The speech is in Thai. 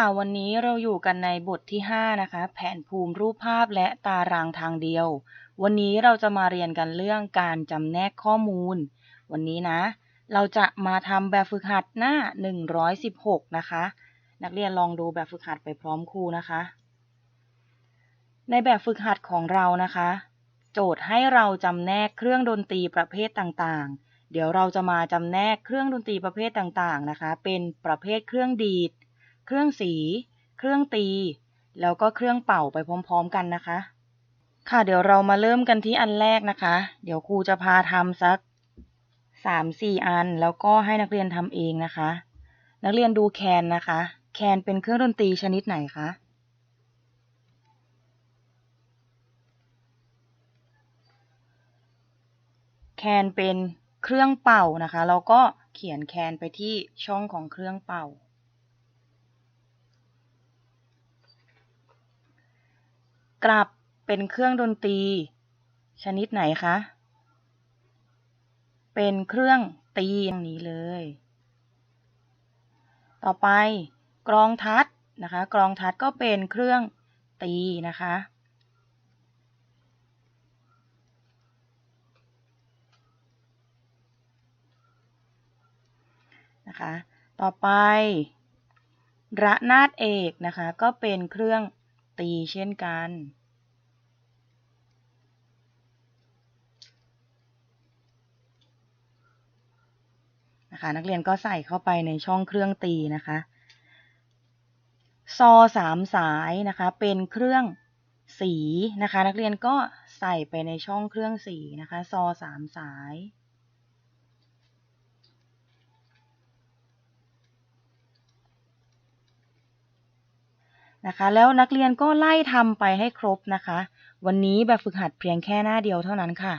ค่ะวันนี้เราอยู่กันในบทที่ 5 นะคะ แผนภูมิรูปภาพและตารางทางเดียว วันนี้เราจะมาเรียนกันเรื่องการจำแนกข้อมูล วันนี้นะ เราจะมาทำแบบฝึกหัดหน้า 116 นะคะ นักเรียนลองดูแบบฝึกหัดไปพร้อมครูนะคะ ในแบบฝึกหัดของเรานะคะ โจทย์ให้เราจำแนกเครื่องดนตรีประเภทต่างๆ เดี๋ยวเราจะมาจำแนกเครื่องดนตรีประเภทต่างๆนะคะ เป็นประเภทเครื่องดีด เครื่องสี เครื่องตี แล้วก็เครื่องเป่าไปพร้อม ๆ กันนะคะ ค่ะเดี๋ยวเรามาเริ่มกันที่อันแรกนะคะ เดี๋ยวครูจะพาทำสักสามสี่อัน แล้วก็ให้นักเรียนทำเองนะคะ นักเรียนดูแคนนะคะ แคนเป็นเครื่องดนตรีชนิดไหนคะแคนเป็นเครื่องเป่านะคะเราก็เขียนแคนไปที่ช่องของเครื่องเป่า กลับเป็นเครื่องดนตรี ชนิดไหนคะ เป็นเครื่องตีอย่างนี้เลย ต่อไปกรองทัดนะคะ กรองทัดก็เป็นเครื่องตีนะคะ นะคะ ต่อไประนาดเอกนะคะ ก็เป็นเครื่อง ตีเช่นกัน นะคะนักเรียนก็ใส่เข้าไปในช่องเครื่องตีนะคะซอสามสายนะคะเป็นเครื่องสีนะคะ นักเรียนก็ใส่ไปในช่องเครื่องสีนะคะซอสามสาย นะคะ แล้วนักเรียนก็ไล่ทำไปให้ครบนะคะ วันนี้แบบฝึกหัดเพียงแค่หน้าเดียวเท่านั้นค่ะ